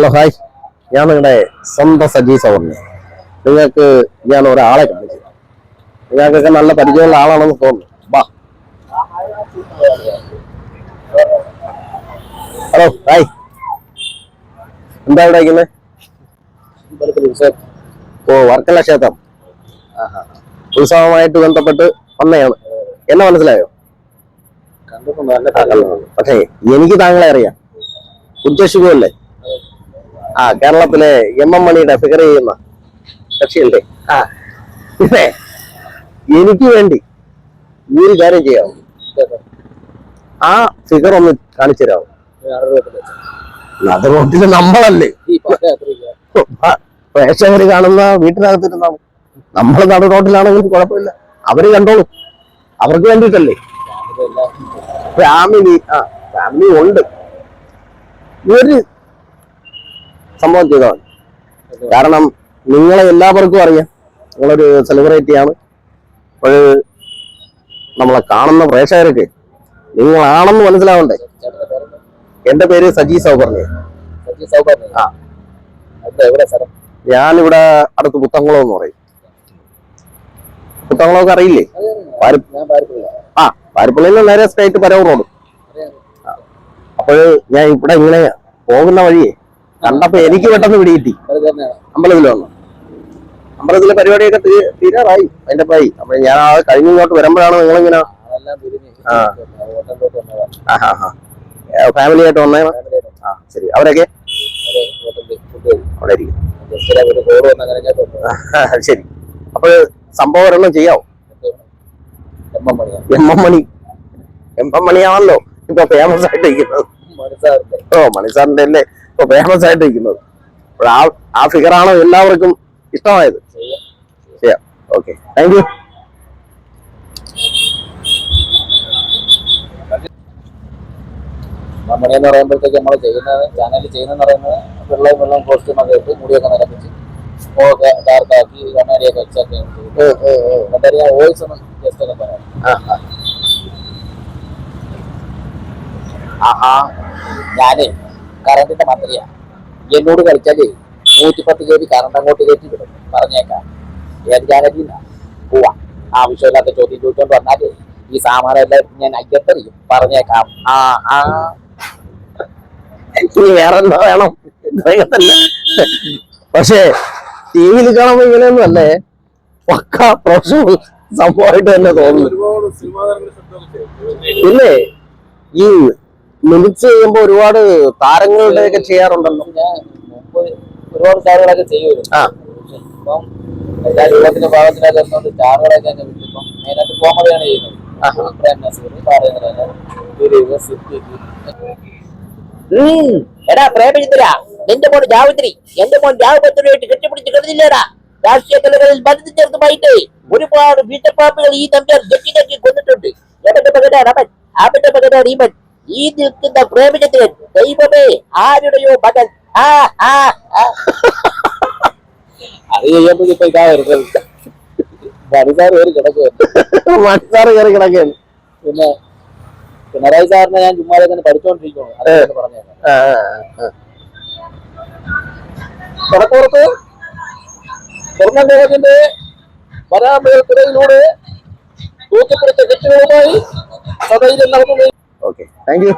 Hello hi ഞാൻ നിങ്ങളുടെ സ്വന്തം സജീവ് സൗറിന് നിങ്ങൾക്ക് ഞാൻ ഒരാളെ കാണിച്ചു നിങ്ങൾക്കൊക്കെ നല്ല പരിചയമുള്ള ആളാണെന്ന് തോന്നുന്നു. വാ. ഹലോ ഹായ് എന്താ ഇവിടെ ഓ വർക്കല ക്ഷേത്രം. ഉത്സവമായിട്ട് ബന്ധപ്പെട്ട് വന്നെയാണ്. എന്നെ മനസ്സിലായോ. പക്ഷേ എനിക്ക് താങ്കളെ അറിയാം. ഉദ്ദേശിക്കുമല്ലേ ആ കേരളത്തിലെ എം എം മണിയുടെ ഫിഗർ ചെയ്യുന്ന കക്ഷിയല്ലേ ആ. പിന്നെ എനിക്ക് വേണ്ടി ഈ ഒരു കാര്യം ചെയ്യാമോ ആ ഫിഗർ ഒന്ന് കാണിച്ചു തരാമോ? അത് റോട്ടിൽ നമ്മളല്ലേ? പ്രേക്ഷകര് കാണുന്ന വീട്ടിനകത്തിരുന്നാണ് നമ്മൾ നട റോട്ടിലാണെങ്കിൽ കുഴപ്പമില്ല. അവർ കണ്ടോളൂ. അവർക്ക് വേണ്ടിയിട്ടല്ലേ? ഫാമിലി ആ ഫാമിലി ഉണ്ട്. ഒരു സംഭവം ചെയ്താൽ മതി കാരണം നിങ്ങളെ എല്ലാവർക്കും അറിയാം. നിങ്ങളൊരു സെലിബ്രിറ്റിയാണ് അപ്പോൾ നമ്മളെ കാണുന്ന പ്രേക്ഷകർക്ക് നിങ്ങളാണെന്ന് മനസ്സിലാവണ്ടേ? എന്റെ പേര് സജി സൗപർണി ആ. ഞാനിവിടെ അടുത്ത് പുത്തങ്കുളം എന്ന് പറയും. പുത്തങ്കുളമൊക്കെ അറിയില്ലേ? ഞാൻ പാരപ്പിള്ള. ആ പാരിപ്പള്ളിയിൽ നേരെ സ്ട്രൈറ്റ് പരവ് റോഡ്. അപ്പോൾ ഞാൻ ഇവിടെ ഇങ്ങനെ പോകുന്ന വഴിയെ കണ്ടപ്പോ എനിക്ക് പെട്ടെന്ന് പിടികിട്ടി അമ്പലത്തിൽ വന്നു അമ്പലത്തിലെ പരിപാടിയൊക്കെ തീരാറായി. അതിന്റെ പായി അപ്പൊ ഞാൻ ആ കഴിഞ്ഞ് ഇങ്ങോട്ട് വരുമ്പോഴാണ് നിങ്ങളിങ്ങനെ. ഫാമിലി ആയിട്ട് വന്നേ? ആ ശരി. അവരൊക്കെ? അവിടെ ഇരിക്കും. ശരി. അപ്പോൾ സംഭവം ഒരെണ്ണം ചെയ്യാവോ? എം എം മണിയാണ് M M Mani. M M മണിയാണല്ലോ. ഇപ്പൊ ഫേമസ് ആയിട്ട് ഇരിക്കുന്നത് ഓ മണിസാറിന്റെ അല്ലേ? ഇപ്പൊ ഫേമസ് ആയിട്ടിരിക്കുന്നത്. അപ്പോൾ ആ ആ ഫിഗറാണ് എല്ലാവർക്കും ഇഷ്ടമായത്? ചെയ്യാം. ഓക്കെ താങ്ക് യു മണി എന്ന് പറയുമ്പോഴത്തേക്ക് നമ്മൾ ചെയ്യുന്നത് ചാനലിൽ ചെയ്യുന്നതെന്ന് പറയുന്നത് വെള്ളം വെള്ളം കോസ്റ്റ്യൂമൊക്കെ ഇട്ട് മുടിയൊക്കെ നിരപ്പിച്ച് മുഖമൊക്കെ ഡാർക്കാക്കി കണ്ണാടിയൊക്കെ വെച്ചൊക്കെ എന്താ ഞാൻ വോയിസ് ഒന്ന് ജസ്റ്റ് ഒക്കെ പറയാം. ഞാനേ കറണ്ടിന്റെ മന്ത്രിയാ എന്നോട് കളിച്ചാലേ നൂറ്റിപ്പത്ത് കയറി കറണ്ട് അങ്ങോട്ട് കയറ്റി വിടും പറഞ്ഞേക്കാം. ഏത് ജാനകി പോവാ. ആവശ്യമില്ലാത്ത ചോദ്യം ചോദിച്ചോണ്ട് വന്നാലേ ഈ സാമാനെല്ലാം ഞാൻ അയ്യത്തറിയും പറഞ്ഞേക്കാം. ആ ആ. വേറെ എന്താ വേണം? പക്ഷേ ടി വിയിൽ കാണുമ്പോ ഇങ്ങനെയൊന്നും അല്ലേ? പക്ക പ്രൊഫഷണൽ സംഭവമായിട്ട് തന്നെ തോന്നുന്നു. ഇല്ലേ ഈ മിനിറ്റ്സ് ചെയ്യുമ്പോ ഒരുപാട് താരങ്ങളുടെ ഒക്കെ ചെയ്യാറുണ്ടല്ലോ. ഒരുപാട് സ്റ്റാറുകളൊക്കെ ചെയ്യുമായിരുന്നു. ഇപ്പം എല്ലാ രൂപത്തിന്റെ മെയിനായിട്ട് കോമഡിയാണ് ചെയ്യുന്നത്. സിദ്ദിഖ്. എടാ പ്രേമചന്ദ്ര നിന്റെ മോൻ ജാവത്രി എന്റെ മോൻ ജാവപത്രിയായിട്ട് കെട്ടിപ്പിടിച്ച് കിടന്നില്ലേടാ രാഷ്ട്രീയ കലകളിൽ ബന്ധം ചേർത്തുമായിട്ട് ഒരുപാട് വീട്ടപ്പാപ്പുകൾ ഈ നമ്പ്യാർ ജഡ്ജിനൊക്കെ കൊന്നിട്ടുണ്ട്. എവന്റെ മകനാണ് അവൻ? അവന്റെ മകനാണ് ഇവൻ. ഈ നിൽക്കുന്ന പ്രേമചന്ദ്രൻ ദൈവമേ ആരുടെയോ മകൻ. അത് ചെയ്യുമ്പോ ഇപ്പൊ ഇതാ വരുന്നത്. വനിതാർ ഒരു കിടക്കുകയാണ്. മനസ്സാറ് കയറി കിടക്കുകയാണ്. പിന്നെ പിണറായി സാറിനെ ഞാൻ ചുമ്മാതെ തന്നെ പഠിച്ചോണ്ടിരിക്കുന്നു. അതൊക്കെ വരാമേൽക്കിടയിലൂടെ തൂക്കപ്പെടുത്ത കെട്ടുകളുമായി സഭയിൽ എല്ലാവർക്കും ഓക്കെ താങ്ക് യു